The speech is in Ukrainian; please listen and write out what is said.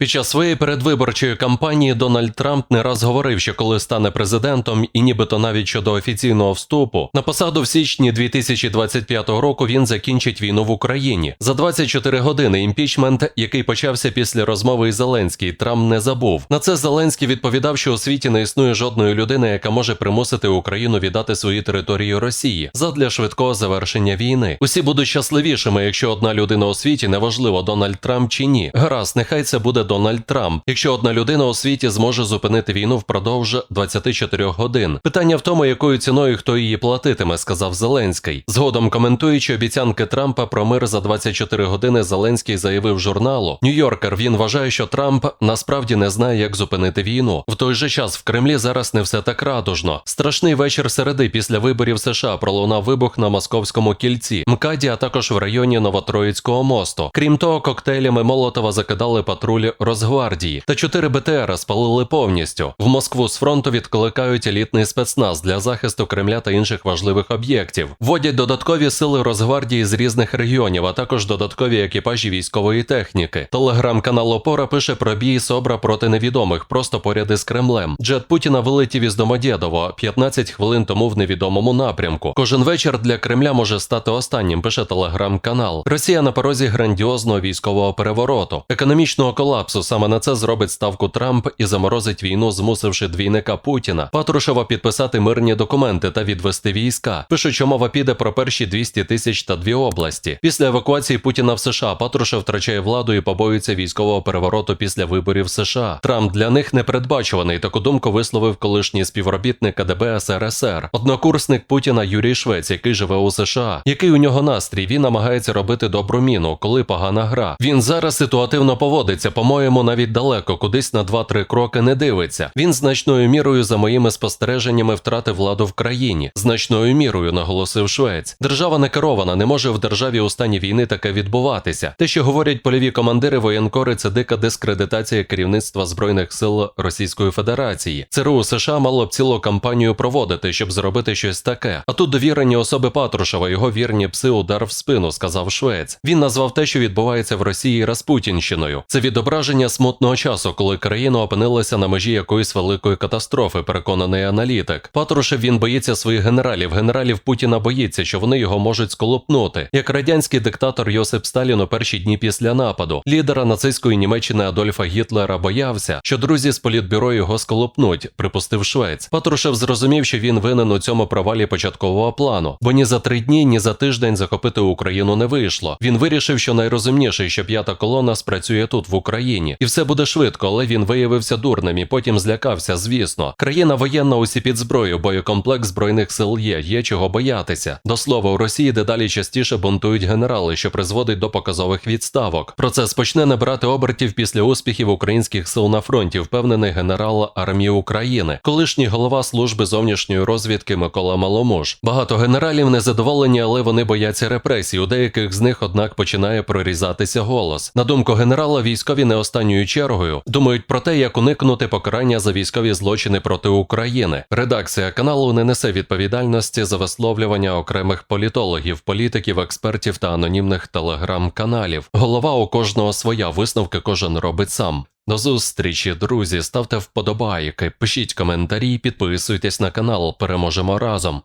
Під час своєї передвиборчої кампанії Дональд Трамп не раз говорив, що коли стане президентом, і нібито навіть щодо офіційного вступу, на посаду в січні 2025 року він закінчить війну в Україні. За 24 години імпічмент, який почався після розмови із Зеленський, Трамп не забув. На це Зеленський відповідав, що у світі не існує жодної людини, яка може примусити Україну віддати свої території Росії задля швидкого завершення війни. Усі будуть щасливішими, якщо одна людина у світі, неважливо Дональд Трамп чи ні. Гаразд, нехай це буде Дональд Трамп. Якщо одна людина у світі зможе зупинити війну впродовж 24 годин. Питання в тому, якою ціною хто її платитиме, сказав Зеленський. Згодом коментуючи обіцянки Трампа про мир за 24 години, Зеленський заявив журналу Нью-Йоркер. Він вважає, що Трамп насправді не знає, як зупинити війну. В той же час в Кремлі зараз не все так радужно. Страшний вечір середи після виборів США пролунав вибух на московському кільці, МКАДі, а також в районі Новотроїцького мосту. Крім того, коктейлями Молотова закидали патруль Росгвардії та 4 БТР спалили повністю. В Москву з фронту відкликають елітний спецназ для захисту Кремля та інших важливих об'єктів. Вводять додаткові сили Росгвардії з різних регіонів, а також додаткові екіпажі військової техніки. Телеграм-канал Опора пише про бій Собра проти невідомих, просто поряд із Кремлем. Джет Путіна вилетів із Домодєдово 15 хвилин тому в невідомому напрямку. Кожен вечір для Кремля може стати останнім. Пише телеграм-канал. Росія на порозі грандіозного військового перевороту, економічного колапсу. Саме на це зробить ставку Трамп і заморозить війну, змусивши двійника Путіна Патрушева підписати мирні документи та відвести війська. Пишуть, що мова піде про перші 200 тисяч та дві області. Після евакуації Путіна в США Патрушев втрачає владу і побоюється військового перевороту після виборів США. Трамп для них непередбачуваний. Таку думку висловив колишній співробітник КДБ СРСР, однокурсник Путіна Юрій Швець, який живе у США. Який у нього настрій? Він намагається робити добру міну, коли погана гра. Він зараз ситуативно поводиться. По-моєму, навіть далеко, кудись на 2-3 кроки не дивиться. Він значною мірою, за моїми спостереженнями, втратив владу в країні. Значною мірою, наголосив Швець. Держава не керована, не може в державі у стані війни таке відбуватися. Те, що говорять польові командири воєнкори, це дика дискредитація керівництва збройних сил Російської Федерації. ЦРУ США мало б цілу кампанію проводити, щоб зробити щось таке. А тут довірені особи Патрушева, його вірні пси удар в спину, сказав Швець. Він назвав те, що відбувається в Росії Распутінщиною. Це відображення смутного часу, коли країна опинилася на межі якоїсь великої катастрофи, переконаний аналітик. Патрушев він боїться своїх генералів. Генералів Путіна боїться, що вони його можуть сколопнути. Як радянський диктатор Йосип Сталін у перші дні після нападу, лідера нацистської Німеччини Адольфа Гітлера боявся, що друзі з політбюро його сколопнуть, припустив Швець. Патрушев зрозумів, що він винен у цьому провалі початкового плану, бо ні за три дні, ні за тиждень захопити Україну не вийшло. Він вирішив, що найрозумніше, що п'ята колона спрацює тут в Україні, і все буде швидко, але він виявився дурним і потім злякався. Звісно, країна воєнна усі під зброю, боєкомплект збройних сил є, є чого боятися. До слова, у Росії дедалі частіше бунтують генерали, що призводить до показових відставок. Процес почне набирати обертів після успіхів українських сил на фронті, впевнений генерал армії України, колишній голова служби зовнішньої розвідки Микола Маломуж. Багато генералів незадоволені, але вони бояться репресій. У деяких з них, однак, починає прорізатися голос. На думку генерала, військові не останньою чергою думають про те, як уникнути покарання за військові злочини проти України. Редакція каналу не несе відповідальності за висловлювання окремих політологів, політиків, експертів та анонімних телеграм-каналів. Голова у кожного своя висновки кожен робить сам. До зустрічі, друзі. Ставте вподобайки, пишіть коментарі, підписуйтесь на канал. Переможемо разом.